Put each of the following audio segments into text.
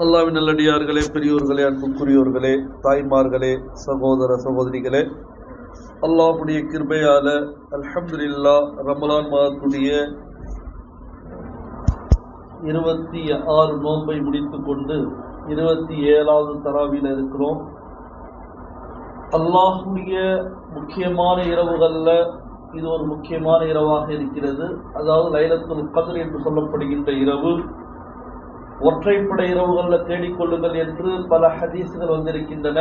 அல்லாவின் நல்லடியார்களே பெரியோர்களே அன்புக்குரியோர்களே தாய்மார்களே சகோதர சகோதரிகளே அல்லாஹுடைய கிருபையால அல்ஹம்துலில்லா ரமலான் மாதத்துடைய இருபத்தி ஆறு நோன்பை முடித்துக் கொண்டு இருபத்தி ஏழாவது தராவியில் இருக்கிறோம். அல்லாஹுடைய முக்கியமான இரவுகளில் இது ஒரு முக்கியமான இரவாக இருக்கிறது. அதாவது லைலத்துல் கதிர் என்று சொல்லப்படுகின்ற இரவு. ஒற்றைப்படை இரவுகளில் தேடிக்கொள்ளுங்கள் என்று பல ஹதீஸுகள் வந்திருக்கின்றன.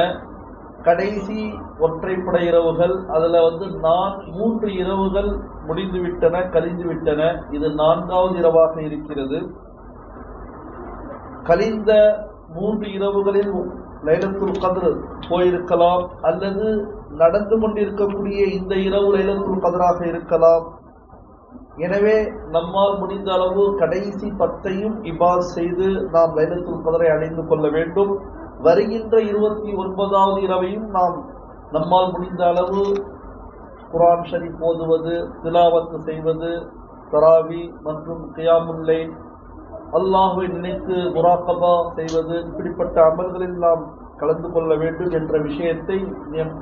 கடைசி ஒற்றைப்படை இரவுகள் அதில் வந்து நான் மூன்று இரவுகள் முடிந்துவிட்டன கழிந்துவிட்டன. இது நான்காவது இரவாக இருக்கிறது. கழிந்த மூன்று இரவுகளில் லைலத்துல் கதிர் போயிருக்கலாம் அல்லது நடந்து கொண்டிருக்கக்கூடிய இந்த இரவு லைலத்துள் கதராக இருக்கலாம். எனவே நம்மால் முடிந்த அளவு கடைசி பத்தையும் இபாத் செய்து நாம் லைலத்துள் கதரை அடைந்து கொள்ள வேண்டும். வருகின்ற இருபத்தி ஒன்பதாவது இரவையும் நாம் நம்மால் முடிந்த அளவு குரான் ஷரீப் ஓதுவது திலாவத்து செய்வது தராவி மற்றும் கியாமுல்லை அல்லாஹுவை நினைத்து முராக்கபா செய்வது இப்படிப்பட்ட அமல்களில் நாம் கலந்து கொள்ள வேண்டும் என்ற விஷயத்தை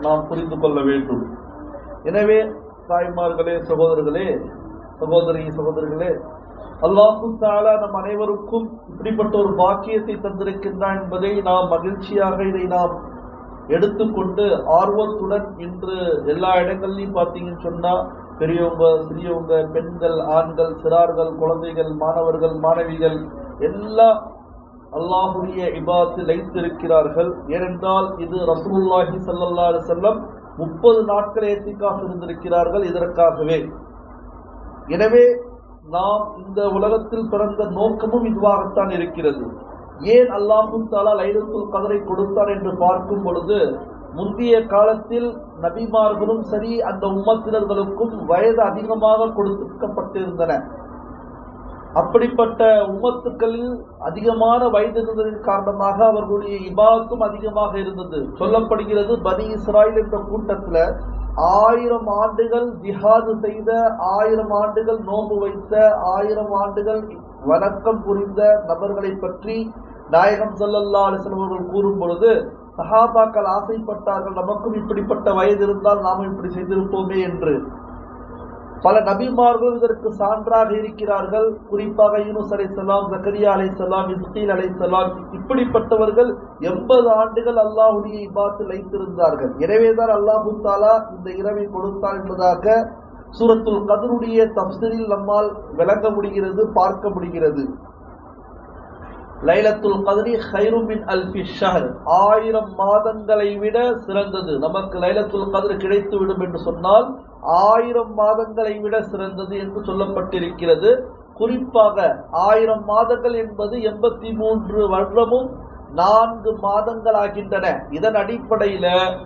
நாம் புரிந்து கொள்ள வேண்டும். எனவே தாய்மார்களே சகோதரர்களே சகோதரி சகோதரர்களே அல்லாஹு தாலா நம் அனைவருக்கும் இப்படிப்பட்ட ஒரு பாக்கியத்தை தந்திருக்கின்றான் என்பதை நாம் மகிழ்ச்சியாக இதை நாம் எடுத்துக்கொண்டு ஆர்வத்துடன் இன்று எல்லா இடங்கள்லையும் பார்த்தீங்கன்னு சொன்னா பெரியவங்க சிறியவங்க பெண்கள் ஆண்கள் சிறார்கள் குழந்தைகள் மாணவர்கள் மாணவிகள் எல்லா அல்லாஹுடைய இபாத்து லைத்திருக்கிறார்கள். ஏனென்றால் இது ரசூல்லாஹி ஸல்லல்லாஹு செல்லம் முப்பது நாட்கள் ஏத்திக்காக இருந்திருக்கிறார்கள் இதற்காகவே. எனவே நாம் இந்த உலகத்தில் பிறந்த நோக்கமும் இதுவாகத்தான் இருக்கிறது. ஏன் அல்லாஹும் தாலா லைலத்துல் கதரை கொடுத்தார் என்று பார்க்கும் பொழுது முந்தைய காலத்தில் நபிமார்களும் சரி அந்த உம்மத்தினர்களுக்கும் வயது அதிகமாக கொடுக்கப்பட்டிருந்தன அப்படிப்பட்ட உம்மத்துக்களில் அதிகமான வயது இருந்ததன் காரணமாக அவர்களுடைய இபாத்தும் அதிகமாக இருந்தது. சொல்லப்படுகிறது பனி இஸ்ராயில் என்ற கூட்டத்தில் ஆயிரம் ஆண்டுகள் ஜிஹாது செய்த ஆயிரம் ஆண்டுகள் நோன்பு வைத்த ஆயிரம் ஆண்டுகள் வணக்கம் புரிந்த நபர்களை பற்றி நாயகம் சல்லல்லா அலிஸ்லம் அவர்கள் கூறும் பொழுது சஹாபாக்கள் ஆசைப்பட்டார்கள் நமக்கும் இப்படிப்பட்ட வயது இருந்தால் நாம் இப்படி செய்திருப்போமே என்று. பல நபிமார்கள் இதற்கு சான்றாக இருக்கிறார்கள். குறிப்பாக யூனுஸ் அலை சலாம் ஜக்கரியா அலை செல்லாம் இஸ்கீல் அலை சலாம் இப்படிப்பட்டவர்கள் எண்பது ஆண்டுகள் அல்லாஹுடைய இபாத்தில் வைத்திருந்தார்கள். எனவேதான் அல்லாஹு தாலா இந்த இரவை கொடுத்தார் என்பதாக சூரத்துல் கதருடைய தப்சரில் நம்மால் விளங்க முடிகிறது பார்க்க முடிகிறது. லைலத்துல் கதிரி ஹைருமின் அல்பி ஷஹர். ஆயிரம் மாதங்களை விட சிறந்தது. நமக்கு லைலத்துல் கதிர் கிடைத்து விடும் என்று சொன்னால் ஆயிரம் மாதங்களை விட சிறந்தது என்று சொல்லப்பட்டிருக்கிறது. குறிப்பாக ஆயிரம் மாதங்கள் என்பது எண்பத்தி மூன்று வருடமும் நான்கு மாதங்கள் ஆகின்றன இதன் அடிப்படையில்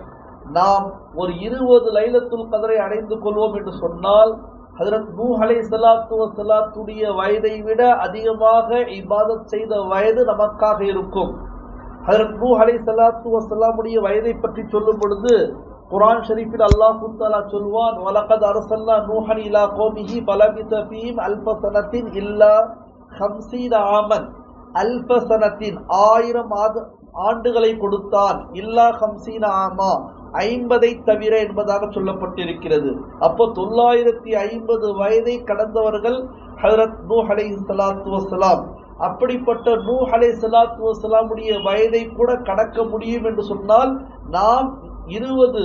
நாம் ஒரு இருபது லைலத்துல் கதரை அடைந்து கொள்வோம் என்று சொன்னால் ஹதரத் நூ அலை சலாத்து வசலாத்துடைய வயதை விட அதிகமாக இபாதத் செய்த வயது நமக்காக இருக்கும். ஹதரத் நூ அலை சலாத்து வசலாமுடைய வயதை பற்றி சொல்லும் பொழுது குரான் ஷரீஃபில் அல்லாஹ் தாலா சொல்வான் வலகத் அரசல்லா நூஹன் இலா கோமிஹி பலபித பீம் அல்பசனத்தின் இல்லா ஹம்சீன ஆமன். அல்பசனத்தின் ஆயிரம் ஆண்டுகளை கொடுத்தான். இல்லா ஹம்சீன ஆமா. ஐம்பதை தவிர என்பதாக சொல்லப்பட்டிருக்கிறது. அப்போ தொள்ளாயிரத்தி ஐம்பது வயதை கடந்தவர்கள் ஹதரத் நூ அலை சலாத்து வசலாம் அப்படிப்பட்ட நூ அலை சலாத்து வசலாமுடைய வயதை கூட கடக்க முடியும் என்று சொன்னால் நாம் இருபது.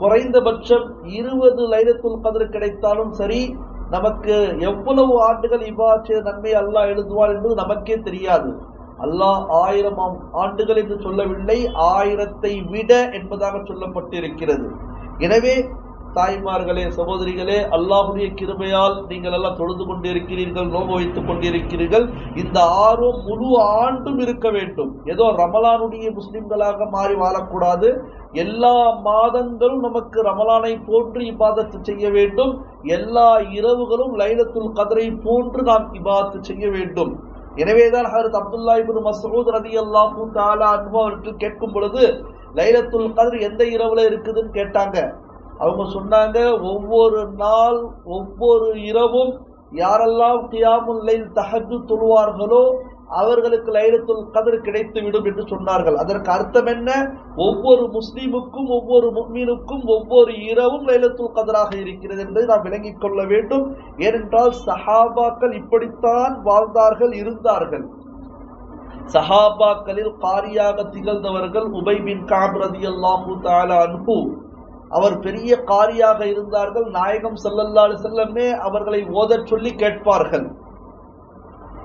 குறைந்தபட்சம் இருபது லைலத்துல் கதிர் கிடைத்தாலும் சரி நமக்கு எவ்வளவு ஆண்டுகள் இவ்வாறு நன்மை அல்லாஹ் எழுதுவார் என்பது நமக்கே தெரியாது. அல்லாஹ் ஆயிரம் ஆண்டுகள் என்று சொல்லவில்லை ஆயிரத்தை விட என்பதாக சொல்லப்பட்டிருக்கிறது. எனவே தாய்மார்களே சகோதரிகளே அல்லாஹுடைய கிருமையால் நீங்கள் எல்லாம் தொழுது கொண்டிருக்கிறீர்கள் நோம்பு வைத்துக் கொண்டிருக்கிறீர்கள். இந்த ஆர்வம் முழு ஆண்டும் இருக்க வேண்டும். ஏதோ ரமலானுடைய முஸ்லிம்களாக மாறி வாழக்கூடாது. எல்லா மாதங்களும் நமக்கு ரமலானை போன்று இபாதத்து செய்ய வேண்டும். எல்லா இரவுகளும் லைலத்துல் கதரை போன்று நாம் இபாதத்து செய்ய வேண்டும். எனவேதான் ஹரத் அப்துல்லா இபின் மசூத் ரதி அல்லாஹூ தாலா அன்பு அவர்கள் கேட்கும் பொழுது லைலத்துல் கதர் எந்த இரவுல இருக்குதுன்னு கேட்டாங்க. அவங்க சொன்னாங்க ஒவ்வொரு நாள் ஒவ்வொரு இரவும் யாரெல்லாம் கியாமுல் லைல் தஹஜ்ஜு தொழுவார்களோ அவர்களுக்கு லைலத்துல் கதிர் கிடைத்து விடும் என்று சொன்னார்கள். அதற்கு அர்த்தம் என்ன? ஒவ்வொரு முஸ்லீமுக்கும் ஒவ்வொரு முக்மீனுக்கும் ஒவ்வொரு இரவும் லைலத்துல் கதராக இருக்கிறது என்பதை நாம் விளங்கிக் கொள்ள வேண்டும். ஏனென்றால் சஹாபாக்கள் இப்படித்தான் வாழ்ந்தார்கள் இருந்தார்கள். சஹாபாக்களில் காரியாக திகழ்ந்தவர்கள் உபைபின் காம்ரதி அல்லாஹூ ரதியல்லாஹு அவர் பெரிய காரியாக இருந்தார்கள். நாயகம் செல்லல்லாடு செல்லமே அவர்களை ஓதச் சொல்லி கேட்பார்கள்.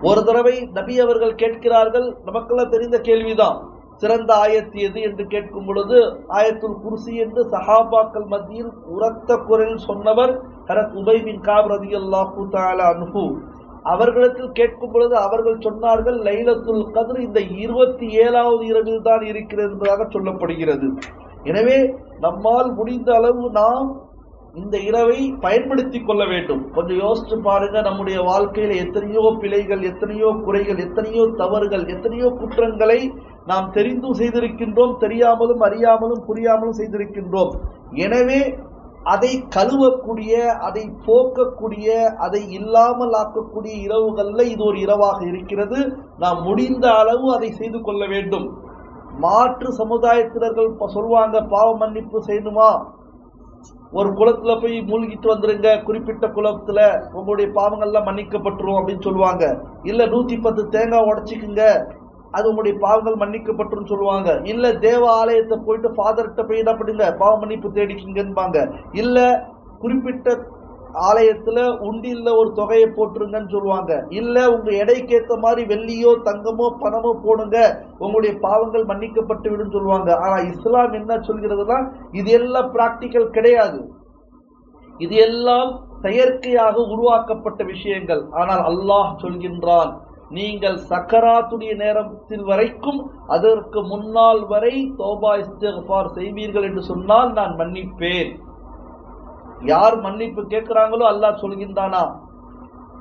ஒரு தடவை நபி அவர்கள் கேட்கிறார்கள் நமக்கெல்லாம் தெரிந்த கேள்விதான். சிறந்த ஆயத்து எது என்று கேட்கும் பொழுது ஆயத்துல் குர்சி என்று சஹாபாக்கள் மத்தியில் உரத்த குரலில் சொன்னவர் ஹரத் உபை பின் காப் ரதியல்லாஹு தஆலா அன்ஹு. அவர்களிடத்தில் கேட்கும் பொழுது அவர்கள் சொன்னார்கள் லைலத்துல் கதிர் இந்த இருபத்தி ஏழாவது இரவில் தான் இருக்கிறது என்பதாக சொல்லப்படுகிறது. எனவே நம்மால் முடிந்த அளவு நாம் இந்த இரவை பயன்படுத்தி கொள்ள வேண்டும். கொஞ்சம் யோசிச்சு பாருங்க நம்முடைய வாழ்க்கையில எத்தனையோ பிழைகள் எத்தனையோ குறைகள் எத்தனையோ தவறுகள் எத்தனையோ குற்றங்களை நாம் தெரிந்தும் செய்திருக்கின்றோம் தெரியாமலும் அறியாமலும் புரியாமலும் செய்திருக்கின்றோம். எனவே அதை கழுவக்கூடிய அதை போக்கக்கூடிய அதை இல்லாமல் ஆக்கக்கூடிய இரவுகள்ல இது ஒரு இரவாக இருக்கிறது. நாம் முடிந்த அளவு அதை செய்து கொள்ள வேண்டும். மாற்று சமுதாயத்தினர்கள் சொல்வாங்க பாவ மன்னிப்பு செய்யணுமா? ஒரு குளத்துல போய் மூழ்கிட்டு வந்துருங்க. குறிப்பிட்ட குளத்துல உங்களுடைய பாவங்கள்லாம் மன்னிக்கப்பட்டுரும் அப்படின்னு சொல்லுவாங்க. இல்ல நூத்தி பத்து தேங்காய் உடச்சிக்குங்க. அது உங்களுடைய பாவங்கள் மன்னிக்கப்பட்டுரும் சொல்லுவாங்க. இல்ல தேவ ஆலயத்தை போயிட்டு ஃபாதர்கிட்ட போய் என்ன பண்ணுங்க? பாவ மன்னிப்பு தேடிக்குங்கன்பாங்க. இல்ல குறிப்பிட்ட ஆலயத்துல உண்டியில் ஒரு தொகையை போட்டுருங்கன்னு சொல்லுவாங்க. இல்ல உங்க எடைக்கு ஏத்த மாதிரி வெள்ளியோ தங்கமோ பணமோ போடுங்க. உங்களுடைய பாவங்கள் மன்னிக்கப்பட்டு விடும் சொல்லுவாங்க. ஆனா இஸ்லாம் என்ன சொல்கிறதுனா இது எல்லாம் பிராக்டிக்கல் கிடையாது. இது எல்லாம் செயற்கையாக உருவாக்கப்பட்ட விஷயங்கள். ஆனால் அல்லாஹ் சொல்கின்றான் நீங்கள் சக்கராத்துடைய நேரத்தில் வரைக்கும் அதற்கு முன்னால் வரை தோபா இஸ்திஃபார் செய்வீர்கள் என்று சொன்னால் நான் மன்னிப்பேன். யார் மன்னிப்பு கேட்கிறாங்களோ அல்லாஹ் சொல்கின்றானா?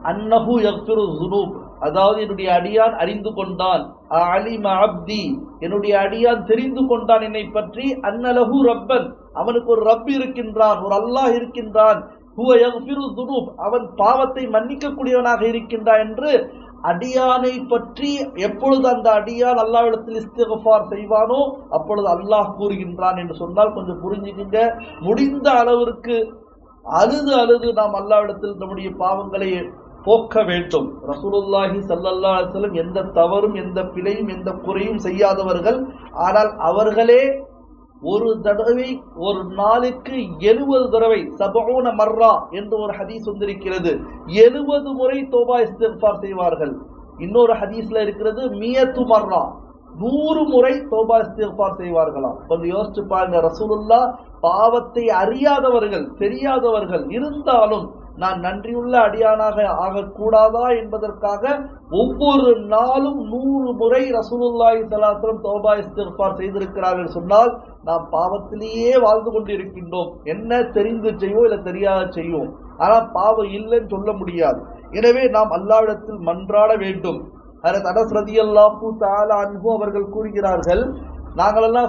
அன்னஹு யக்ஃபிரு ஜுனூப் அதாவது என்னுடைய அடியான் அறிந்து கொண்டான். அலிம அப்தி. என்னுடைய அடியான் தெரிந்து கொண்டான் என்னை பற்றி. அன்னலஹு ரப்பன். அவனுக்கு ஒரு ரப் இருக்கின்றான் ஒரு அல்லாஹ் இருக்கின்றான். ஹுவ யக்ஃபிரு ஜுனூப் அவன் பாவத்தை மன்னிக்கக்கூடியவனாக இருக்கின்றான் என்று அடியானை பற்றி எப்பொழுது அந்த அடியான் அல்லாவிடத்தில் இஸ்திகஃபார் செய்வானோ அப்பொழுது அல்லாஹ் கூறுகின்றான் என்று சொன்னால் கொஞ்சம் புரிஞ்சுக்கிங்க. முடிந்த அளவிற்கு அழுது அழுது நாம் அல்லாவிடத்தில் நம்முடைய பாவங்களை போக்க வேண்டும். ரசூலுல்லாஹி சல்லல்லா செல்லும் எந்த தவறும் எந்த பிழையும் எந்த குறையும் செய்யாதவர்கள் ஆனால் அவர்களே ஒரு தடவை ஒரு நாளுக்கு எழுபது தடவை சபோன மர்ரா என்று ஒரு ஹதீஸ் வந்திருக்கிறது. எழுபது முறை தோபா இஸ்திஃபார் செய்வார்கள். இன்னொரு ஹதீஸ்ல இருக்கிறது மியத்து மர்ரா. நூறு முறை தோபா இஸ்திஃபார் செய்வார்களாம். கொஞ்சம் யோசிச்சு பாருங்க ரசூலுல்லா பாவத்தை அறியாதவர்கள் தெரியாதவர்கள் இருந்தாலும் நான் நன்றியுள்ள அடியானாக ஆகக்கூடாதா என்பதற்காக ஒவ்வொரு நாளும் நூறு முறை ரசூலுல்லாஹி சலாத்திரம் தௌபா இஸ்திக்பார் செய்திருக்கிறார்கள் சொன்னால் நாம் பாவத்திலேயே வாழ்ந்து கொண்டிருக்கின்றோம். என்ன தெரிந்து செய்வோம் இல்லை தெரியாத செய்வோம் ஆனால் பாவம் இல்லைன்னு சொல்ல முடியாது. எனவே நாம் அல்லாவிடத்தில் மன்றாட வேண்டும். ஹரத் ரதி ரதியல்லாஹு தஆலா அன்ஹு அவர்கள் கூறுகிறார்கள் நாங்களெல்லாம்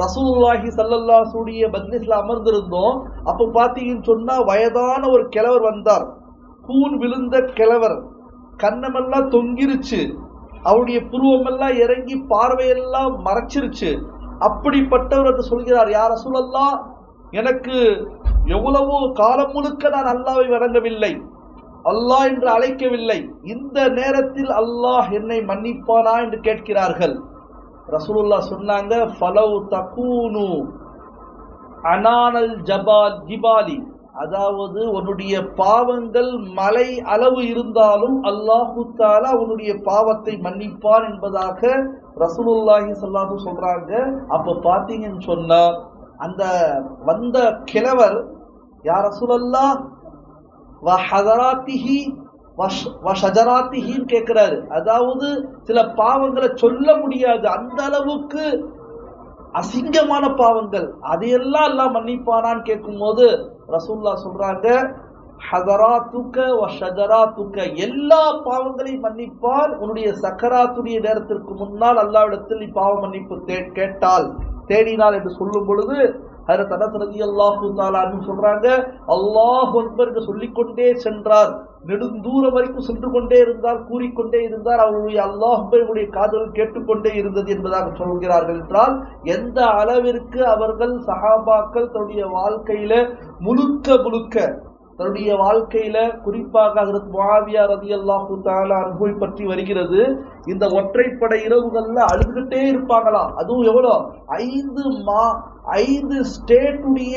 ரசூல்லாஹி சல்லல்லா சூடிய மஜ்லிஸ்ல அமர்ந்திருந்தோம். அப்போ பார்த்தீங்கன்னு சொன்னா வயதான ஒரு கிழவர் வந்தார். கூன் விழுந்த கிழவர். கண்ணமெல்லாம் தொங்கிருச்சு. அவருடைய புருவமெல்லாம் இறங்கி பார்வையெல்லாம் மறைச்சிருச்சு. அப்படிப்பட்டவர் என்று சொல்கிறார் யார் ரசூலல்லா எனக்கு எவ்வளவோ காலம் முழுக்க நான் அல்லாவை வணங்கவில்லை. அல்லாஹ் என்று அழைக்கவில்லை. இந்த நேரத்தில் அல்லாஹ் என்னை மன்னிப்பானா என்று கேட்கிறார்கள். ரசூலுல்லா சொன்னாங்க ஃபலவ் தகூனு அனானல் ஜபால் ஜிபாலி. அதாவது உன்னுடைய பாவங்கள் மலை அளவு இருந்தாலும் அல்லாஹு தாலா உன்னுடைய பாவத்தை மன்னிப்பான் என்பதாக ரசூலுல்லாஹி சொல்லாது சொல்றாங்க. அப்ப பாத்தீங்கன்னு சொன்னா அந்த வந்த கிழவர் யார் ரசூலல்லா வ ஹதராத்திஹி ஷஜராத்திஹின்னு கேட்கிறாரு அதாவது சில பாவங்களை சொல்ல முடியாது. அந்த அளவுக்கு அசிங்கமான பாவங்கள். அதையெல்லாம் எல்லாம் மன்னிப்பானான்னு கேட்கும்போது ரசூல்லா சொல்றாங்க ஹதராத்துக்க வ ஷஜராத்துக்க. எல்லா பாவங்களையும் மன்னிப்பான். உன்னுடைய சக்கராத்துடைய நேரத்திற்கு முன்னால் அல்லாவிடத்தில் நீ பாவ மன்னிப்பு தே கேட்டால் தேடினால் என்று சொல்லும் பொழுது ஹரத் அனஸ் ரதி அல்லாஹு தாலான்னு சொல்கிறாங்க அல்லாஹ் அக்பர் சொல்லிக்கொண்டே சென்றார். நெடுந்தூரம் வரைக்கும் சென்று கொண்டே இருந்தார் கூறிக்கொண்டே இருந்தார். அவருடைய அல்லாஹுடைய காதல் கேட்டுக்கொண்டே இருந்தது என்பதாக சொல்கிறார்கள் என்றால் எந்த அளவிற்கு அவர்கள் சஹாபாக்கள் தன்னுடைய வாழ்க்கையில முழுக்க முழுக்க தன்னுடைய வாழ்க்கையில குறிப்பாக ஹரத் மாவியா ரதி அல்லாஹு தஆலா அனுபவி பற்றி வருகிறது இந்த ஒற்றைப்படை இரவுகள்ல அழுதுகிட்டே இருப்பாங்களா? அதுவும் எவ்வளோ ஐந்து மா ஐந்து ஸ்டேட்டுடைய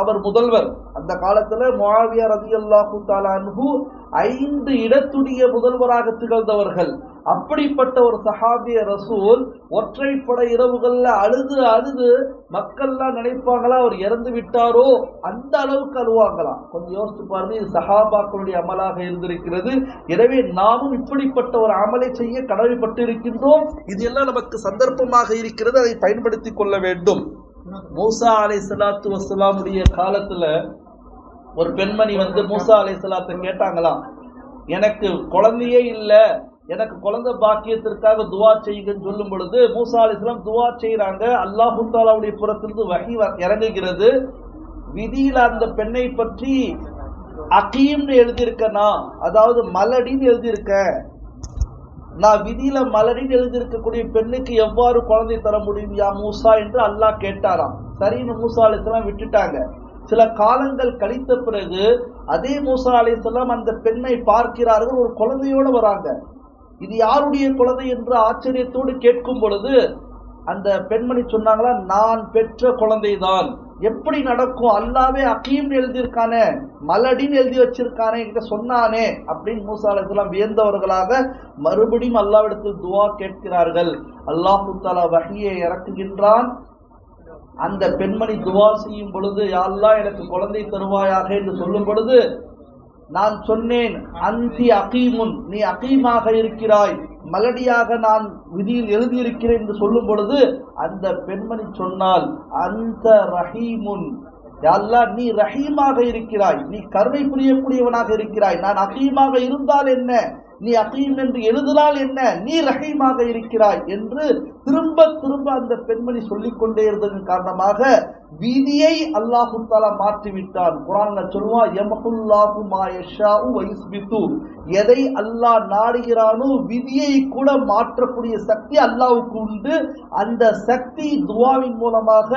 அவர் முதல்வர். அந்த காலத்துல முஆவியா ரலியல்லாஹு அல்லாஹு அன்ஹு ஐந்து இடத்துடைய முதல்வராக திகழ்ந்தவர்கள். அப்படிப்பட்ட ஒரு சஹாபிய ரசூல் ஒற்றைப்பட இரவுகள்ல அழுது அழுது மக்கள்லாம் நினைப்பாங்களா அவர் இறந்து விட்டாரோ? அந்த அளவுக்கு அழுவாங்களாம். கொஞ்சம் யோசிச்சு பாருங்க இது சஹாபாக்களுடைய அமலாக இருந்திருக்கிறது. எனவே நாமும் இப்படிப்பட்ட ஒரு அமலை செய்ய கடமைப்பட்டு இருக்கின்றோம் இது எல்லாம் நமக்கு சந்தர்ப்பமாக இருக்கிறது அதை பயன்படுத்தி கொள்ள வேண்டும். மூசா அலை சலாத்து வசலாமுடைய காலத்துல ஒரு பெண்மணி வந்து மூசா அலை சலாத்தை கேட்டாங்களாம் எனக்கு குழந்தையே இல்லை எனக்கு குழந்தை பாக்கியத்திற்காக துவா செய்யுங்கன்னு சொல்லும் பொழுது மூசா அலிஸ்லாம் துவா செய்யறாங்க அல்லாஹு தாலாவுடைய புறத்திலிருந்து வகி வ- இறங்குகிறது. விதியில் அந்த பெண்ணை பற்றி அகீம்னு எழுதியிருக்கனா அதாவது மலடின்னு எழுதியிருக்க நான் விதியில மலரின் எழுதியிருக்கக்கூடிய பெண்ணுக்கு எவ்வாறு குழந்தை தர முடியும்? யா மூசா என்று அல்லாஹ் கேட்டாராம். சரின்னு மூசா அலிஸ்லாம் விட்டுட்டாங்க. சில காலங்கள் கழித்த பிறகு அதே மூசா அலிஸ்லாம் அந்த பெண்ணை பார்க்கிறார்கள் ஒரு குழந்தையோடு வராங்க. இது யாருடைய குழந்தை என்று ஆச்சரியத்தோடு கேட்கும் பொழுது அந்த பெண்மணி சொன்னாங்களா நான் பெற்ற குழந்தைதான். எப்படி நடக்கும்? அல்லாவே அகீம் எழுதியிருக்கானே மலடின்னு எழுதி வச்சிருக்கானே என்கிட்ட சொன்னானே அப்படின்னு மூசா வியந்தவர்களாக மறுபடியும் அல்லாவிடத்தில் துவா கேட்கிறார்கள். அல்லாஹு தாலா வகையை இறக்குகின்றான். அந்த பெண்மணி துவா செய்யும் பொழுது யாரெல்லாம் அல்லாஹ் எனக்கு குழந்தை தருவாயாக? என்று சொல்லும் பொழுது நான் சொன்னேன் அந்தி அகீமுன் நீ அகீமாக இருக்கிறாய். மலடியாக நான் விதியில் எழுதியிருக்கிறேன் என்று சொல்லும் பொழுது அந்த பெண்மணி சொன்னால் அந்த ரஹீமுன். யா நீ ரஹீமாக இருக்கிறாய். நீ கருணை புரியக்கூடியவனாக இருக்கிறாய். நான் அகீமாக இருந்தால் என்ன? நீ அகீம் என்று எழுதினால் என்ன? நீ ரஹீமாக இருக்கிறாய் என்று திரும்ப திரும்ப அந்த பெண்மணி சொல்லிக்கொண்டே இருந்ததன் காரணமாக விதியை அல்லாஹு தாலா மாற்றி விட்டான் குரான்ல சொல்லுவான் யமஹுல்லாஹு மா யஷாஉ எதை அல்லாஹ் நாடுகிறானோ விதியை கூட மாற்றக்கூடிய சக்தி அல்லாவுக்கு உண்டு. அந்த சக்தி துவாவின் மூலமாக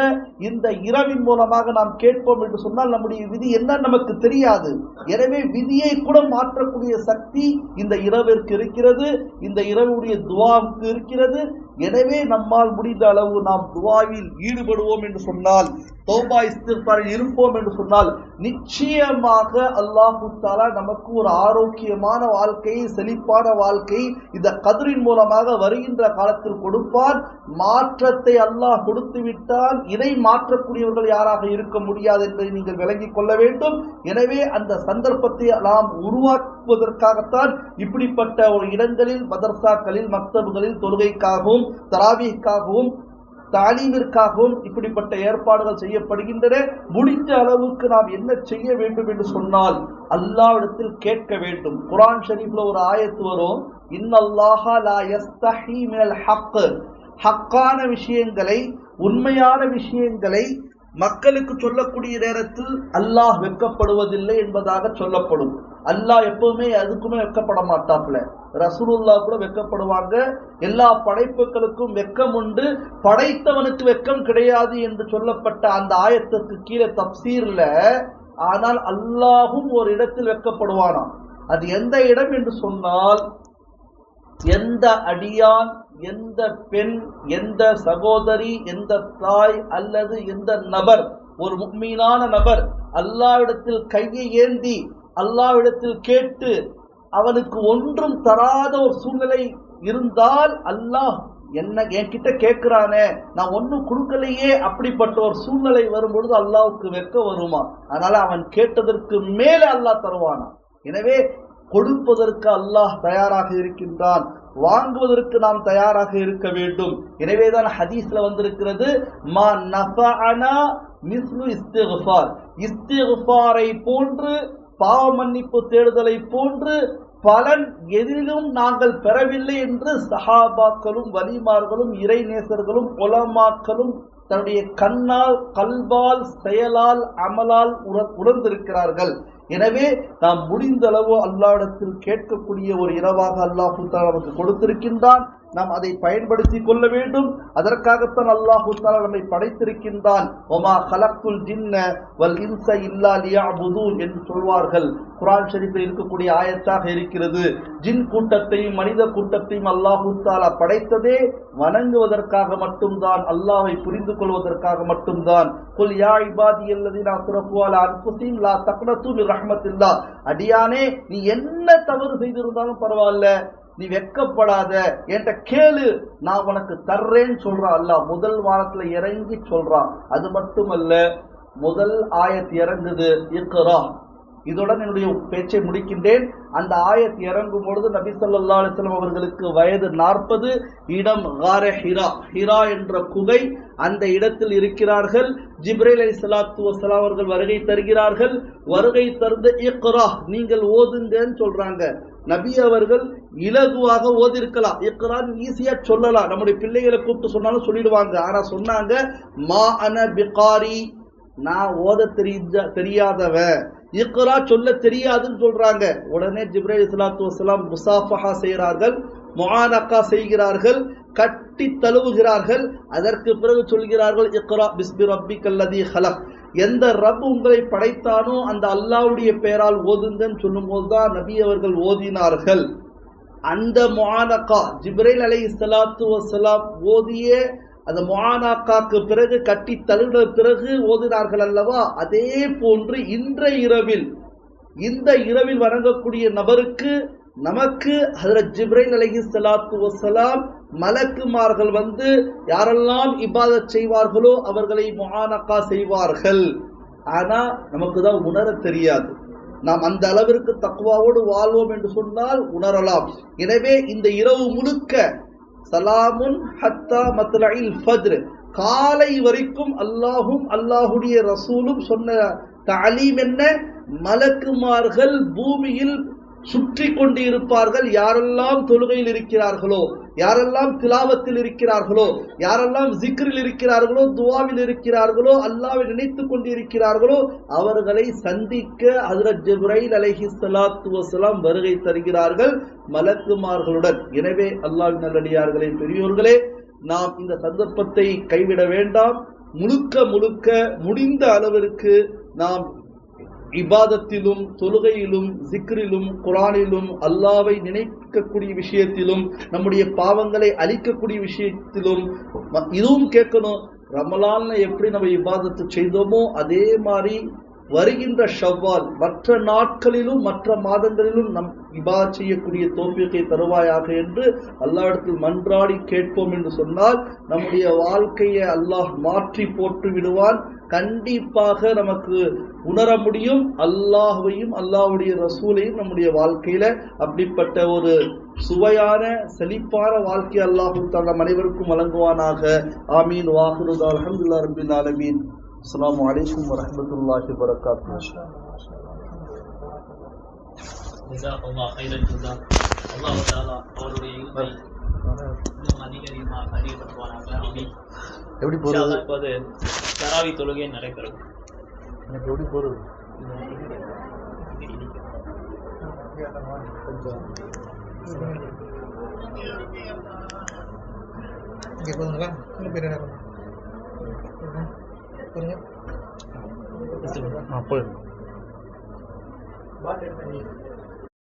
இந்த இரவின் மூலமாக நாம் கேட்போம் என்று சொன்னால் நம்முடைய விதி என்ன நமக்கு தெரியாது. எனவே விதியை கூட மாற்றக்கூடிய சக்தி இந்த இரவிற்கு இருக்கிறது. இந்த இரவுடைய துவாவுக்கு இருக்கிறது. எனவே நம்மால் முடிந்த அளவு நாம் துவாவில் ஈடுபடுவோம் என்று சொன்னால் தௌபா இஸ்திஃபாரில் இருப்போம் என்று சொன்னால் நிச்சயமாக அல்லாஹு தாலா நமக்கு ஒரு ஆரோக்கியமான வாழ்க்கையை செழிப்பான வாழ்க்கை இந்த கதிரின் மூலமாக வருகின்ற காலத்தில் கொடுப்பான். மாற்றத்தை அல்லாஹ் கொடுத்து விட்டால் இதை மாற்றக்கூடியவர்கள் யாராக இருக்க முடியாது என்பதை நீங்கள் விளங்கிக் கொள்ள வேண்டும். எனவே அந்த சந்தர்ப்பத்தை நாம் உருவாக்குவதற்காகத்தான் இப்படிப்பட்ட ஒரு இடங்களில் மதர்சாக்களில் மக்தபுகளில் தொழுகைக்காகவும் தராவிக்காகவும் தாலீமிற்காகவும் இப்படிப்பட்ட ஏற்பாடுகள் செய்யப்படுகின்றன. முடிந்த அளவுக்கு நாம் என்ன செய்ய வேண்டும் என்று சொன்னால் அல்லாவிடத்தில் கேட்க வேண்டும். குரான் ஷரீஃப்ல ஒரு ஆயத்து வரும். இன்னல்லாஹா ஹக்கான விஷயங்களை உண்மையான விஷயங்களை மக்களுக்கு சொல்லக்கூடிய நேரத்தில் அல்லாஹ் வெட்கப்படுவதில்லை என்பதாக சொல்லப்படும். அல்லாஹ் எப்பவுமே அதுக்குமே வெக்கப்பட மாட்டாப்புல. ரசூலுல்லா கூட வெட்கப்படுவாங்க. எல்லா படைப்புகளுக்கும் வெட்கம் உண்டு. படைத்தவனுக்கு வெட்கம் கிடையாது என்று சொல்லப்பட்ட அந்த ஆயத்துக்கு கீழே தப்சீர்ல ஆனால் அல்லாஹும் ஒரு இடத்தில் வெக்கப்படுவானாம் அது எந்த இடம் என்று சொன்னால் எந்த அடியான் எந்த பெண் எந்த சகோதரி எந்த தாய் அல்லது எந்த நபர் ஒரு முக்மீனான நபர் அல்லாவிடத்தில் கையை ஏந்தி அல்லாவிடத்தில் கேட்டு அவனுக்கு ஒன்றும் தராத ஒரு சூழ்நிலை இருந்தால் அல்லாஹ் என்ன என்கிட்ட கேட்கிறானே நான் ஒன்றும் கொடுக்கலையே அப்படிப்பட்ட ஒரு சூழ்நிலை வரும்பொழுது அல்லாவுக்கு வெட்க வருமா? அதனால அவன் கேட்டதற்கு மேலே அல்லாஹ் தருவானா? எனவே கொடுப்பதற்கு அல்லாஹ் தயாராக இருக்கின்றான் வாங்குவதற்கு நாம் தயாராக இருக்க வேண்டும். எனவேதான் ஹதீஸ்ல வந்திருக்கிறது மா நஃபஅனா மிஸ்லு இஸ்திக்ஃபார் இஸ்திக்ஃபாரை போன்று பாவ மன்னிப்பு தேடுதலை போன்று பலன் எதிலும் நாங்கள் பெறவில்லை என்று சஹாபாக்களும் வலிமார்களும் இறைநேசர்களும் உலமாக்களும் தன்னுடைய கண்ணால் கல்வால் செயலால் அமலால் உணர்ந்திருக்கிறார்கள். எனவே நாம் முடிந்த அளவு கேட்கக்கூடிய ஒரு இரவாக அல்லாஹு தாலா நமக்கு கொடுத்திருக்கின்றான். நாம் அதை பயன்படுத்திக் கொள்ள வேண்டும். அதற்காகத்தான் அல்லாஹு தாலா நம்மை படைத்திருக்கின்றான். ஒமா ஹலக்குல் ஜின்ன வல் இன்ச இல்லா லியஅபுதூன் என்று சொல்வார்கள். குரான் ஷரீஃபில் இருக்கக்கூடிய ஆயத்தாக இருக்கிறது. ஜின் கூட்டத்தையும் மனித கூட்டத்தையும் அல்லாஹு தாலா படைத்ததே வணங்குவதற்காக மட்டும்தான் அல்லாஹை புரிந்து கொள்வதற்காக மட்டும்தான். குல் யா இபாதி அல்லது நான் சுரப்புவால அன்ஃபுஸிஹிம் லா தக்னது மின் ரஹ்மத்தில்லா அடியானே நீ என்ன தவறு செய்திருந்தாலும் பரவாயில்ல. நீ வெக்கப்படாத என்கிட்ட கேளு நான் உனக்கு தர்றேன்னு சொல்றான் அல்லாஹ். முதல் வாரத்துல இறங்கி சொல்றான். அது மட்டுமல்ல முதல் ஆயத் இறங்குது இக்ரா. இதுடன் என்னுடைய பேச்சை முடிக்கின்றேன். அந்த ஆயத் இறங்கும் பொழுது நபி சொல்லா அலைஹி அவர்களுக்கு வயது நாற்பது இடம் காரே ஹிரா. ஹிரா என்ற குகை அந்த இடத்தில் இருக்கிறார்கள். ஜிப்ரேல் அலி சலாத்து வசலாம் அவர்கள் வருகை தருகிறார்கள். வருகை தருந்து இக்ரா நீங்கள் ஓதுங்கன்னு சொல்றாங்க. நபி அவர்கள் இலகுவாக ஓதிருக்கலாம். இக்ரான் ஈஸியா சொல்லலாம். நம்முடைய பிள்ளைகளை கூப்பிட்டு சொன்னாலும் சொல்லிடுவாங்க. ஆனா சொன்னாங்க மா அன பிகாரி. நான் ஓத தெரிஞ்ச தெரியாதவன். இக்ரா சொல்ல தெரியாதுன்னு சொல்றாங்க. உடனே ஜிப்ரேல் இஸ்லாத்து வசலாம் முசாஃபஹா செய்கிறார்கள் முஆனக்கா செய்கிறார்கள். கட்டி தழுவுகிறார்கள் அதற்கு பிறகு சொல்கிறார்கள் இக்ரா பிஸ்பி ரப்பிக்கல் கல்லதி ஹலக். எந்த ரப் உங்களை படைத்தானோ அந்த அல்லாவுடைய பெயரால் ஓதுங்கன்னு சொல்லும்போது தான் நபி அவர்கள் ஓதினார்கள். அந்த மொஹானக்கா ஜிப்ரைல் அலை சலாத்து வசலாம் ஓதிய அந்த மொஹானாக்காக்கு பிறகு கட்டி தழுவின பிறகு ஓதினார்கள் அல்லவா? அதே போன்று இன்றைய இரவில் இந்த இரவில் வணங்கக்கூடிய நபருக்கு நமக்கு ஹதரத் ஜிப்ரைல் அலைஹி ஸலாத்து வசலாம் மலக்குமார்கள் வந்து யாரெல்லாம் இபாதத் செய்வார்களோ அவர்களை மொஹானக்கா செய்வார்கள். ஆனால் நமக்கு தான் உணர தெரியாது. நாம் அந்த அளவிற்கு தக்குவாவோடு வாழ்வோம் என்று சொன்னால் உணரலாம். எனவே இந்த இரவு முழுக்க சலாமுன் ஹத்தா மத்லஇல் ஃபத்ரு காலை வரைக்கும் அல்லாஹும் அல்லாஹுடைய ரசூலும் சொன்ன தாலீம் என்ன? மலக்குமார்கள் பூமியில் சுற்றி கொண்டு இருப்பார்கள் யாரெல்லாம் தொழுகையில் இருக்கிறார்களோ யாரெல்லாம் திலாவத்தில் இருக்கிறார்களோ யாரெல்லாம் ஜிக்ரில் இருக்கிறார்களோ துவாவில் இருக்கிறார்களோ அல்லாவை நினைத்து கொண்டிருக்கிறார்களோ அவர்களை சந்திக்க ஹஜ்ரத் ஜிப்ரைல் அலஹி சலாத்து வசலாம் வருகை தருகிறார்கள் மலக்குமார்களுடன். எனவே அல்லாவின் நல்லடியார்களே பெரியோர்களே நாம் இந்த சந்தர்ப்பத்தை கைவிட வேண்டாம். முழுக்க முழுக்க முடிந்த அளவிற்கு நாம் இபாதத்திலும் தொழுகையிலும் ஜிக்ரிலும் குரானிலும் அல்லாவை நினைக்கக்கூடிய விஷயத்திலும் நம்முடைய பாவங்களை அழிக்கக்கூடிய விஷயத்திலும் இதுவும் கேட்கணும். ரமலான்ல எப்படி நம்ம இபாதத்தை செய்தோமோ அதே மாதிரி வருகின்ற ஷவ்வால் மற்ற நாட்களிலும் மற்ற மாதங்களிலும் நம் இபா செய்யக்கூடிய தோப்பியத்தை தருவாயாக என்று அல்லாவிடத்தில் மன்றாடி கேட்போம் என்று சொன்னால் நம்முடைய வாழ்க்கையை அல்லாஹ் மாற்றி போட்டு விடுவான். கண்டிப்பாக நமக்கு உணர முடியும். அல்லாஹுவையும் அல்லாஹுடைய ரசூலையும் நம்முடைய வாழ்க்கையில அப்படிப்பட்ட ஒரு சுவையான செழிப்பான வாழ்க்கை அல்லாஹு தஆலா நம் அனைவருக்கும் வழங்குவானாக. ஆமீன். வாகுருதா அலமதுல்லா ரபின் ஆலமீன். அஸ்லாம் வலைக்கம் வரமத்துல்லாஹி வபரகாத்துஹு அவருடைய அதிகமாக எப்படி அல்லாஹ் இப்போது தராவி தொழுகை நடைபெறும். எனக்கு எப்படி போறது? இங்கே போதுங்களா? இன்னும் பேர் என்ன பாருங்க ஆ போயிடும்